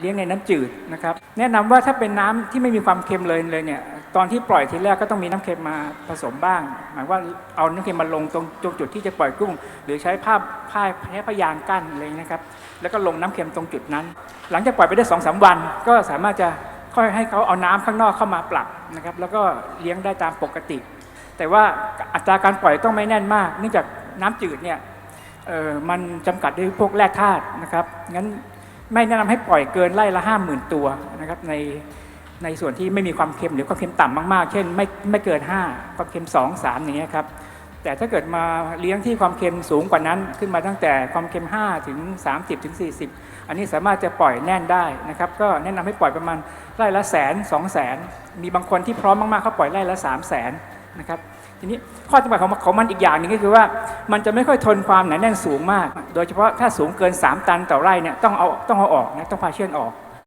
เลี้ยงในน้ำจืดนะครับ แนะนำว่าถ้าเป็นน้ำที่ไม่มีความเค็มเลยเลยเนี่ยตอนที่ปล่อยทีแรกก็ต้องมีน้ำเค็มมาผสมบ้าง หมายว่าเอาน้ำเค็มมาลงตรงตรงจุดที่จะปล่อยกุ้ง หรือใช้ผ้าผ้าแพ้พยางกั้นอะไรอย่างนี้นะครับ แล้วก็ลงน้ำเค็มตรงจุดนั้น หลังจากปล่อยไปได้สองสามวัน ก็สามารถจะค่อยให้เขาเอาน้ำข้างนอกเข้ามาปรับนะครับ แล้วก็เลี้ยงได้ตามปกติ แต่ว่าอัตราการปล่อยต้องไม่แน่นมาก เนื่องจากน้ำจืดเนี่ยมันจำกัดด้วยพวกแร่ธาตุนะครับงั้น ไม่แนะนำให้ปล่อยเกินไร่ละห้าหมื่นตัวนะครับในในส่วนที่ไม่มีความเค็มหรือความเค็มต่ำมากๆ เช่นไม่ไม่เกิน 5 ความเค็ม 2 3 อย่างเงี้ยครับแต่ถ้าเกิดมาเลี้ยงที่ความเค็มสูงกว่านั้น ขึ้นมาตั้งแต่ความเค็ม 5 ถึง 30 ถึง 40 อันนี้สามารถจะปล่อยแน่นได้นะครับก็แนะนำให้ปล่อยประมาณไร่ละแสนสองแสนมีบางคนที่พร้อมมากๆเขาปล่อยไร่ละ3 0 0แสน นะครับทีนี้ข้อจำกัดของของมันอีกอย่างหนึ่งก็คือว่า มันจะไม่ค่อยทนความหนาแน่นสูงมาก โดยเฉพาะถ้าสูงเกิน 3 ตันต่อไร่เนี่ยต้องเอาต้องเอาออกนะต้องพาเชื่อนออก